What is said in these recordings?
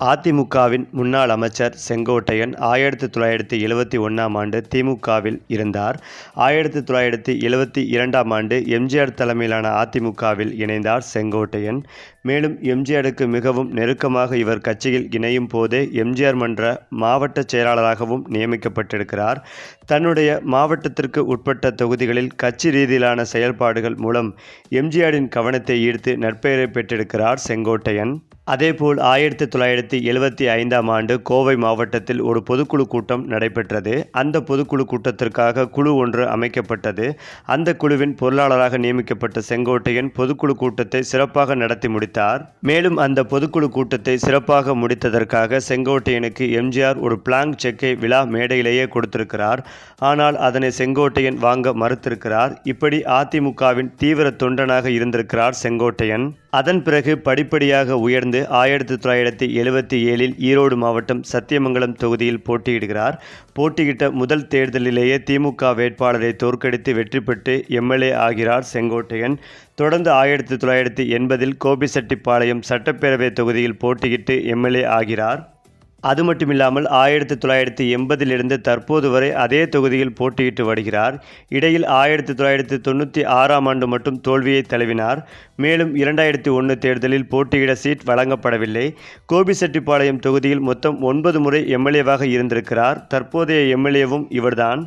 அதிமுகவின் முன்னாள் அமைச்சர் செங்கோட்டையன் ஆயிரத்தி தொள்ளாயிரத்தி எழுவத்தி ஒன்றாம் ஆண்டு திமுகவில் இருந்தார். ஆயிரத்தி தொள்ளாயிரத்தி எழுவத்தி இரண்டாம் ஆண்டு எம்ஜிஆர் தலைமையிலான அதிமுகவில் இணைந்தார் செங்கோட்டையன். மேலும் எம்ஜிஆருக்கு மிகவும் நெருக்கமாக இவர் கட்சியில் இணையும் போதே எம்ஜிஆர் மன்ற மாவட்ட செயலாளராகவும் நியமிக்கப்பட்டிருக்கிறார். தன்னுடைய மாவட்டத்திற்கு உட்பட்ட தொகுதிகளில் கட்சி ரீதியிலான செயல்பாடுகள் மூலம் எம்ஜிஆரின் கவனத்தை ஈர்த்து நற்பெயரை பெற்றிருக்கிறார் செங்கோட்டையன். அதேபோல் ஆயிரத்தி தொள்ளாயிரத்தி எழுவத்தி ஐந்தாம் ஆண்டு கோவை மாவட்டத்தில் ஒரு பொதுக்குழு கூட்டம் நடைபெற்றது. அந்த பொதுக்குழு கூட்டத்திற்காக குழு ஒன்று அமைக்கப்பட்டது. அந்த குழுவின் பொருளாளராக நியமிக்கப்பட்ட செங்கோட்டையன் பொதுக்குழு கூட்டத்தை சிறப்பாக நடத்தி முடித்தார். மேலும் அந்த பொதுக்குழு கூட்டத்தை சிறப்பாக முடித்ததற்காக செங்கோட்டையனுக்கு எம்ஜிஆர் ஒரு பிளாங்க் செக்கை விழா மேடையிலேயே கொடுத்திருக்கிறார். ஆனால் அதனை செங்கோட்டையன் வாங்க மறுத்திருக்கிறார். இப்படி அதிமுகவின் தீவிர தொண்டனாக இருந்திருக்கிறார் செங்கோட்டையன். அதன் பிறகு படிப்படியாக உயர்ந்து ஆயிரத்தி தொள்ளாயிரத்தி எழுவத்தி ஏழில் ஈரோடு மாவட்டம் சத்தியமங்கலம் தொகுதியில் போட்டியிடுகிறார். போட்டியிட்ட முதல் தேர்தலிலேயே திமுக வேட்பாளரை தோற்கடித்து வெற்றி பெற்று எம்எல்ஏ ஆகிறார் செங்கோட்டையன். தொடர்ந்து ஆயிரத்தி தொள்ளாயிரத்தி எண்பதில் கோபிசெட்டிப்பாளையம் சட்டப்பேரவை தொகுதியில் போட்டியிட்டு எம்எல்ஏ ஆகிறார். அது மட்டுமில்லாமல் ஆயிரத்தி தொள்ளாயிரத்தி எண்பதிலிருந்து தற்போது வரை அதே தொகுதியில் போட்டியிட்டு வருகிறார். இடையில் ஆயிரத்தி தொள்ளாயிரத்தி தொண்ணூற்றி ஆறாம் ஆண்டு மட்டும் தோல்வியை தழுவினார். மேலும் இரண்டாயிரத்தி ஒன்று தேர்தலில் போட்டியிட சீட் வழங்கப்படவில்லை. கோபிசெட்டிப்பாளையம் தொகுதியில் மொத்தம் ஒன்பது முறை எம்எல்ஏவாக இருந்திருக்கிறார். தற்போதைய எம்எல்ஏவும் இவர்தான்.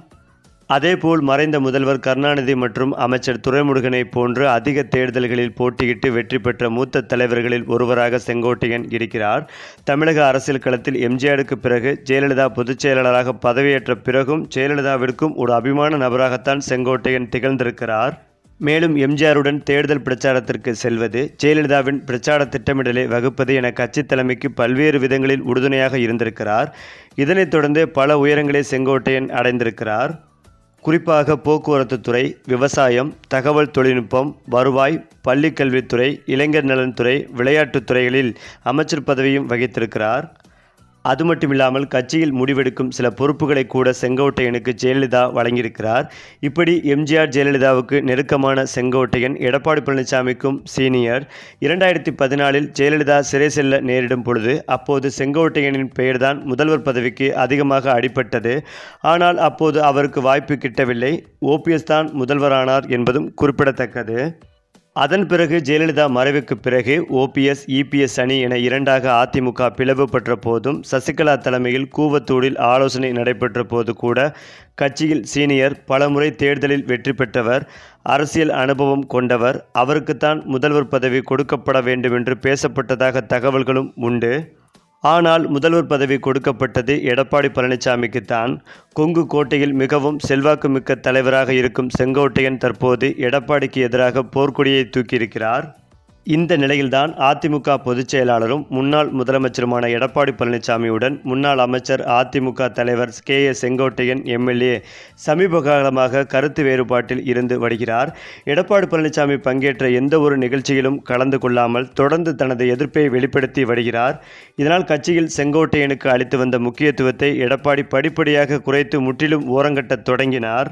அதேபோல் மறைந்த முதல்வர் கருணாநிதி மற்றும் அமைச்சர் துரைமுருகனை போன்று அதிக தேர்தல்களில் போட்டியிட்டு வெற்றி பெற்ற மூத்த தலைவர்களில் ஒருவராக செங்கோட்டையன் இருக்கிறார். தமிழக அரசியல் களத்தில் எம்ஜிஆருக்கு பிறகு ஜெயலலிதா பொதுச் செயலாளராக பதவியேற்ற பிறகும் ஜெயலலிதாவிற்கும் ஒரு அபிமான நபராகத்தான் செங்கோட்டையன் திகழ்ந்திருக்கிறார். மேலும் எம்ஜிஆருடன் தேர்தல் பிரச்சாரத்திற்கு செல்வது ஜெயலலிதாவின் பிரச்சார திட்டமிடலை வகுப்பது என கட்சி தலைமைக்கு பல்வேறு விதங்களில் உறுதுணையாக இருந்திருக்கிறார். இதனைத் தொடர்ந்து பல உயரங்களை செங்கோட்டையன் அடைந்திருக்கிறார். குறிப்பாக போக்குவரத்து துறை விவசாயம் தகவல் தொழில்நுட்பம் வருவாய் பள்ளிக்கல்வித்துறை இளைஞர் நலன்துறை விளையாட்டுத் துறைகளில் அமைச்சர் பதவியும் வகித்திருக்கிறார். அது மட்டுமில்லாமல் கட்சியில் முடிவெடுக்கும் சில பொறுப்புகளை கூட செங்கோட்டையனுக்கு ஜெயலலிதா வழங்கியிருக்கிறார். இப்படி எம்ஜிஆர் ஜெயலலிதாவுக்கு நெருக்கமான செங்கோட்டையன் எடப்பாடி பழனிசாமிக்கும் சீனியர். இரண்டாயிரத்தி பதினாலில் ஜெயலலிதா சிறை செல்ல நேரிடும் பொழுது அப்போது செங்கோட்டையனின் பெயர்தான் முதல்வர் பதவிக்கு அதிகமாக அடிபட்டது. ஆனால் அப்போது அவருக்கு வாய்ப்பு கிட்டவில்லை. ஓபிஎஸ் தான் முதல்வரானார் என்பதும் குறிப்பிடத்தக்கது. அதன் பிறகு ஜெயலலிதா மறைவுக்கு பிறகு ஓபிஎஸ் இபிஎஸ் அணி என இரண்டாக அதிமுக பிளவுபட்ட போதும் சசிகலா தலைமையில் கூவத்தூரில் ஆலோசனை நடைபெற்ற போது கூட கட்சியில் சீனியர் பலமுறை தேர்தலில் வெற்றி பெற்றவர் அரசியல் அனுபவம் கொண்டவர் அவருக்குத்தான் முதல்வர் பதவி கொடுக்கப்பட வேண்டும் என்று பேசப்பட்டதாக தகவல்களும் உண்டு. ஆனால் முதல்வர் பதவி கொடுக்கப்பட்டது எடப்பாடி பழனிசாமிக்குத்தான் கொங்கு கோட்டையில் மிகவும் செல்வாக்குமிக்க தலைவராக இருக்கும் செங்கோட்டையன் தற்போது எடப்பாடிக்கு எதிராக போர்க்கொடியை தூக்கியிருக்கிறார். இந்த நிலையில்தான் அதிமுக பொதுச் செயலாளரும் முன்னாள் முதலமைச்சருமான எடப்பாடி பழனிசாமியுடன் முன்னாள் அமைச்சர் அதிமுக தலைவர் கே ஏ செங்கோட்டையன் எம்எல்ஏ சமீப காலமாக கருத்து வேறுபாட்டில் இருந்து வருகிறார். எடப்பாடி பழனிசாமி பங்கேற்ற எந்த ஒரு நிகழ்ச்சியிலும் கலந்து கொள்ளாமல் தொடர்ந்து தனது எதிர்ப்பை வெளிப்படுத்தி வருகிறார். இதனால் கட்சியில் செங்கோட்டையனுக்கு அளித்து வந்த முக்கியத்துவத்தை எடப்பாடி படிப்படியாக குறைத்து முற்றிலும் ஓரங்கட்டத் தொடங்கினார்.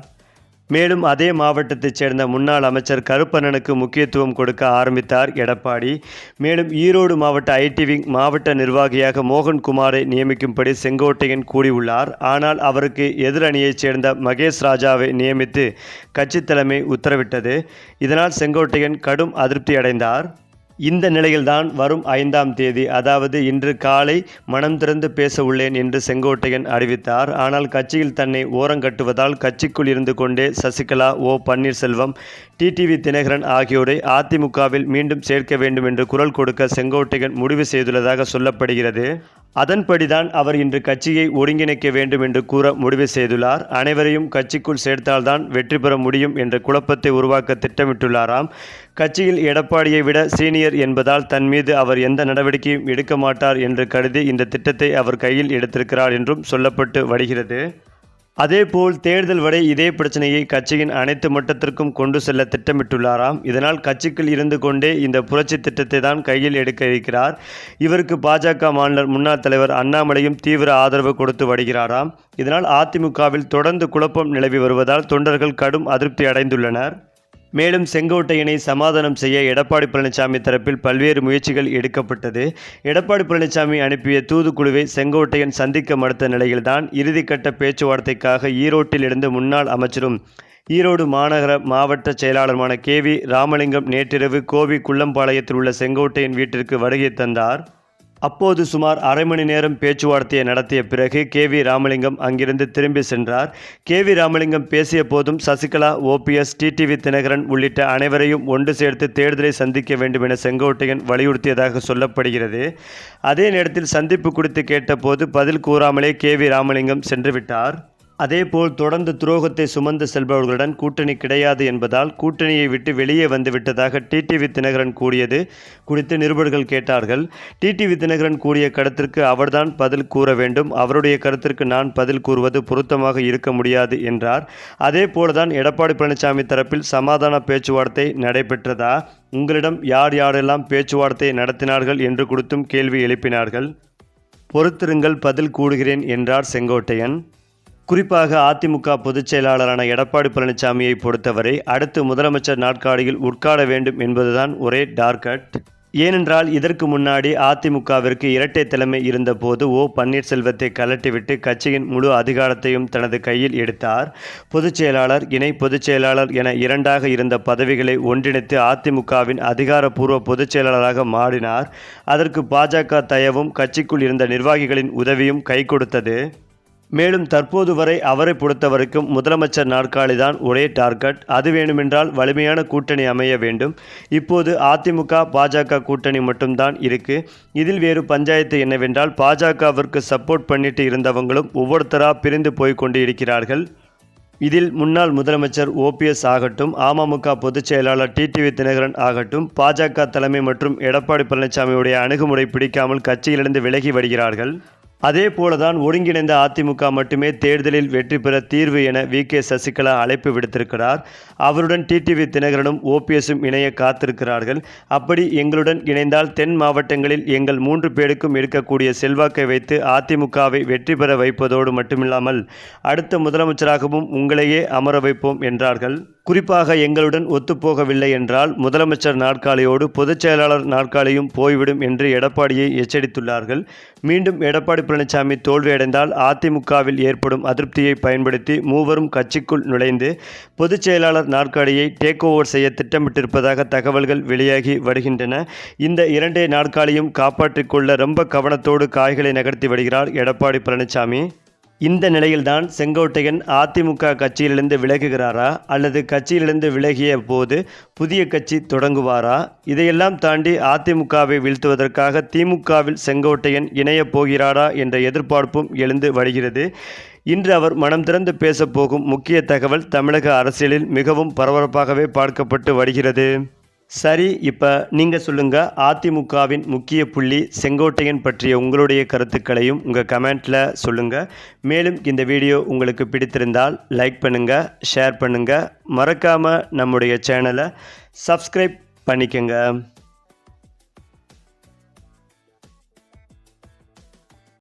மேலும் அதே மாவட்டத்தைச் சேர்ந்த முன்னாள் அமைச்சர் கருப்பண்ணனுக்கு முக்கியத்துவம் கொடுக்க ஆரம்பித்தார் எடப்பாடி. மேலும் ஈரோடு மாவட்ட ஐடி விங் மாவட்ட நிர்வாகியாக மோகன்குமாரை நியமிக்கும்படி செங்கோட்டையன் கூறியுள்ளார். ஆனால் அவருக்கு எதிரணியைச் சேர்ந்த மகேஷ் ராஜாவை நியமித்து கட்சி தலைமை உத்தரவிட்டது. இதனால் செங்கோட்டையன் கடும் அதிருப்தி அடைந்தார் இந்த நிலையில்தான் வரும் ஐந்தாம் தேதி. அதாவது இன்று காலை மனம் திறந்து பேச உள்ளேன் என்று செங்கோட்டையன் அறிவித்தார். ஆனால் கட்சியில் தன்னை ஓரங்கட்டுவதால் கட்சிக்குள் இருந்து கொண்டே சசிகலா ஓ பன்னீர்செல்வம் டிடிவி தினகரன் ஆகியோரை அதிமுகவில் மீண்டும் சேர்க்க வேண்டும் என்று குரல் கொடுக்க செங்கோட்டையன் முடிவு செய்துள்ளதாக சொல்லப்படுகிறது. அதன்படிதான் அவர் இன்று கட்சியை ஒருங்கிணைக்க வேண்டும் என்று கூற முடிவு செய்துள்ளார். அனைவரையும் கட்சிக்குள் சேர்த்தால்தான் வெற்றி பெற முடியும் என்ற குழப்பத்தை உருவாக்க திட்டமிட்டுள்ளாராம். கட்சியில் எடப்பாடியை விட சீனியர் என்பதால் தன் மீது அவர் எந்த நடவடிக்கையும் எடுக்க மாட்டார் என்று கருதி இந்த திட்டத்தை அவர் கையில் எடுத்திருக்கிறார் என்றும் சொல்லப்பட்டு வருகிறது. அதேபோல் தேர்தல் வரை இதே பிரச்சனையை கட்சியின் அனைத்து மட்டத்திற்கும் கொண்டு செல்ல திட்டமிட்டுள்ளாராம். இதனால் கட்சிக்குள் இருந்து கொண்டே இந்த புரட்சி திட்டத்தை தான் கையில் எடுக்க இருக்கிறார். இவருக்கு பாஜக மாநில முன்னாள் தலைவர் அண்ணாமலையும் தீவிர ஆதரவு கொடுத்து வருகிறாராம். இதனால் அதிமுகவில் தொடர்ந்து குழப்பம் நிலவி வருவதால் தொண்டர்கள் கடும் அதிருப்தி அடைந்துள்ளனர். மேலும் செங்கோட்டையனை சமாதானம் செய்ய எடப்பாடி பழனிசாமி தரப்பில் பல்வேறு முயற்சிகள் எடுக்கப்பட்டது. எடப்பாடி பழனிசாமி அனுப்பிய தூதுக்குழுவை செங்கோட்டையன் சந்திக்க மறுத்த நிலையில்தான் இறுதிக்கட்ட பேச்சுவார்த்தைக்காக ஈரோட்டிலிருந்து முன்னாள் அமைச்சரும் ஈரோடு மாநகர மாவட்ட செயலாளருமான கே வி ராமலிங்கம் நேற்றிரவு கோவி குள்ளம்பாளையத்தில் உள்ள செங்கோட்டையன் வீட்டிற்கு வருகை தந்தார். அப்போது சுமார் அரை மணி நேரம் பேச்சுவார்த்தையை நடத்திய பிறகு கே வி ராமலிங்கம் அங்கிருந்து திரும்பி சென்றார். கே வி ராமலிங்கம் பேசிய போதும் சசிகலா ஓபிஎஸ் டிடிவி தினகரன் உள்ளிட்ட அனைவரையும் ஒன்று சேர்த்து தேர்தலை சந்திக்க வேண்டும் என செங்கோட்டையன் வலியுறுத்தியதாக சொல்லப்படுகிறது. அதே நேரத்தில் சந்திப்பு குறித்து கேட்டபோது பதில் கூறாமலே கே வி ராமலிங்கம் சென்றுவிட்டார் அதேபோல் தொடர்ந்து துரோகத்தை சுமந்து செல்பவர்களுடன் கூட்டணி கிடையாது என்பதால் கூட்டணியை விட்டு வெளியே வந்து விட்டதாக டிடிவி தினகரன் கூறியது குறித்து நிருபர்கள் கேட்டார்கள். டிடிவி தினகரன் கூறிய கருத்திற்கு அவர்தான் பதில் கூற வேண்டும். அவருடைய கருத்திற்கு நான் பதில் கூறுவது பொருத்தமாக இருக்க முடியாது என்றார். அதே போலதான் எடப்பாடி பழனிசாமி தரப்பில் சமாதான பேச்சுவார்த்தை நடைபெற்றதா? உங்களிடம் யார் யாரெல்லாம் பேச்சுவார்த்தை நடத்தினார்கள் என்று கொடுத்தும் கேள்வி எழுப்பினார்கள். பொறுத்திருங்கள் பதில் கூடுகிறேன் என்றார் செங்கோட்டையன். குறிப்பாக அதிமுக பொதுச் செயலாளரான எடப்பாடி பழனிசாமியை பொறுத்தவரை அடுத்து முதலமைச்சர் நாட்காலியில் உட்கார வேண்டும் என்பதுதான் ஒரே டார்கட் ஏனென்றால் இதற்கு முன்னாடி அதிமுகவிற்கு இரட்டை தலைமை இருந்தபோது ஓ பன்னீர்செல்வத்தை கலட்டிவிட்டு கட்சியின் முழு அதிகாரத்தையும் தனது கையில் எடுத்தார். பொதுச் செயலாளர் இணை பொதுச் செயலாளர் என இரண்டாக இருந்த பதவிகளை ஒன்றிணைத்து அதிமுகவின் அதிகாரப்பூர்வ பொதுச் செயலாளராக மாறினார். அதற்கு பாஜக தயவும் கட்சிக்குள் இருந்த நிர்வாகிகளின் உதவியும் கை கொடுத்தது. மேலும் தற்போது வரை அவரை பொறுத்தவரைக்கும் முதலமைச்சர் நாற்காலி தான் ஒரே டார்கெட். அது வேண்டுமென்றால் வலிமையான கூட்டணி அமைய வேண்டும். இப்போது அதிமுக பாஜக கூட்டணி மட்டும்தான் இருக்கு. இதில் வேறு பஞ்சாயத்து என்னவென்றால் பாஜகவிற்கு சப்போர்ட் பண்ணிட்டு இருந்தவங்களும் ஒவ்வொருத்தரா பிரிந்து போய் கொண்டு இருக்கிறார்கள் இதில் முன்னாள் முதலமைச்சர் ஓபிஎஸ் ஆகட்டும் அமமுக பொதுச் செயலாளர் டிடிவி தினகரன் ஆகட்டும் பாஜக தலைமை மற்றும் எடப்பாடி பழனிசாமியுடைய அணுகுமுறை பிடிக்காமல் கட்சியிலிருந்து விலகி வருகிறார்கள். அதே போலதான் ஒருங்கிணைந்த அதிமுக மட்டுமே தேர்தலில் வெற்றி பெற தீர்வு என வி. கே. சசிகலா அழைப்பு விடுத்திருக்கிறார். அவருடன் டிடிவி தினகரனும் ஓபிஎஸும் இணைய காத்திருக்கிறார்கள். அப்படி எங்களுடன் இணைந்தால் தென் மாவட்டங்களில் எங்கள் மூன்று பேருக்கும் இருக்கக்கூடிய செல்வாக்கை வைத்து அதிமுகவை வெற்றி பெற வைப்பதோடு மட்டுமில்லாமல் அடுத்த முதலமைச்சராகவும் உங்களையே அமர வைப்போம் என்றார்கள். குறிப்பாக எங்களுடன் ஒத்துப்போகவில்லை என்றால் முதலமைச்சர் நாற்காலியோடு பொதுச் செயலாளர் நாற்காலியும் போய்விடும் என்று எடப்பாடியை எச்சரித்துள்ளார்கள். மீண்டும் எடப்பாடி பழனிசாமி தோல்வியடைந்தால் அதிமுகவில் ஏற்படும் அதிருப்தியை பயன்படுத்தி மூவரும் கட்சிக்குள் நுழைந்து பொதுச் செயலாளர் நாற்காலியை டேக் ஓவர் செய்ய திட்டமிட்டிருப்பதாக தகவல்கள் வெளியாகி வருகின்றன. இந்த இரண்டே நாற்காலியும் காப்பாற்றிக்கொள்ள ரொம்ப கவனத்தோடு காய்களை நகர்த்தி வருகிறார் எடப்பாடி பழனிசாமி. இந்த நிலையில்தான் செங்கோட்டையன் அதிமுக கட்சியிலிருந்து விலகுகிறாரா? அல்லது கட்சியிலிருந்து விலகிய போது புதிய கட்சி தொடங்குவாரா? இதையெல்லாம் தாண்டி அதிமுகவை வீழ்த்துவதற்காக திமுகவில் செங்கோட்டையன் இணையப் போகிறாரா என்ற எதிர்பார்ப்பும் எழுந்து வருகிறது. இன்று அவர் மனம் திறந்து பேசப்போகும் முக்கிய தகவல் தமிழக அரசியலில் மிகவும் பரபரப்பாகவே பார்க்கப்பட்டு வருகிறது. சரி இப்போ நீங்கள் சொல்லுங்கள் அதிமுகவின் முக்கிய புள்ளி செங்கோட்டையன் பற்றிய உங்களுடைய கருத்துக்களையும் உங்கள் கமெண்ட்டில் சொல்லுங்கள் மேலும் இந்த வீடியோ உங்களுக்கு பிடித்திருந்தால் லைக் பண்ணுங்கள் ஷேர் பண்ணுங்கள் மறக்காமல் நம்முடைய சேனலை சப்ஸ்கிரைப் பண்ணிக்கோங்க.